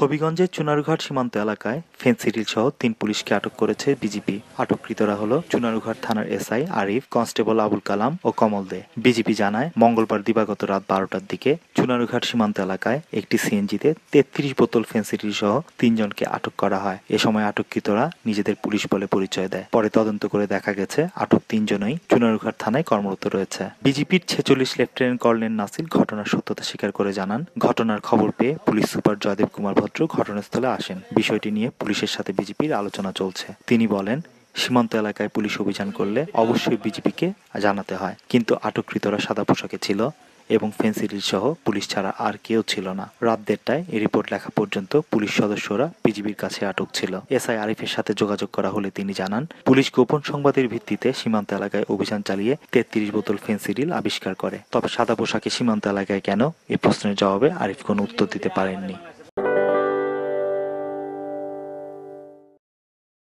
হবিগঞ্জের চুনারুঘাট সীমান্ত এলাকায় ফেন্সিডিল সহ তিন পুলিশকে আটক করেছে বিজিপি আটককৃতরা হলো চুনারুঘাট থানার এসআই আরিফ, কনস্টেবল আবুল কালাম ও কমল দে। বিজিপি জানায়, মঙ্গলবার দিবাগত রাত বারোটার দিকে চুনারুঘাট সীমান্ত এলাকায় একটি সিএনজিতে তেত্রিশ বোতল ফেন্সিডিল সহ তিনজনকে আটক করা হয়। এ সময় আটককৃতরা নিজেদের পুলিশ বলে পরিচয় দেয়। পরে তদন্ত করে দেখা গেছে, আটক তিনজনই চুনারুঘাট থানায় কর্মরত রয়েছে। বিজিপির ছেচল্লিশ লেফটেন্যান্ট কর্নেল নাসির ঘটনার সত্যতা স্বীকার করে জানান। ঘটনার খবর পেয়ে পুলিশ সুপার জয়দেব কুমার ভদ্র ঘটনাস্থলে আসেন। বিষয়টি নিয়ে পুলিশের সাথে বিজেপির আলোচনা চলছে। তিনি বলেন, সীমান্ত এলাকায় পুলিশ অভিযান করলে অবশ্যই বিজেপিকে জানাতে হয়। কিন্তু আটককৃতরা সাদা পোশাকে ছিল এবং ফেন্সিডিল সহ পুলিশ ছাড়া আর কেউ ছিল না। রাত দেড়টায় এই রিপোর্ট লেখা পর্যন্ত পুলিশ সদস্যরা বিজিবির কাছে আটক ছিল। এসআই আরিফের সাথে যোগাযোগ করা হলে তিনি জানান, পুলিশ গোপন সংবাদের ভিত্তিতে সীমান্ত এলাকায় অভিযান চালিয়ে তেত্রিশ বোতল ফেন্সিডিল আবিষ্কার করে। তবে সাদা পোশাকে সীমান্ত এলাকায় কেন? এ প্রশ্নের জবাবে আরিফ কোনো উত্তর দিতে পারেননি।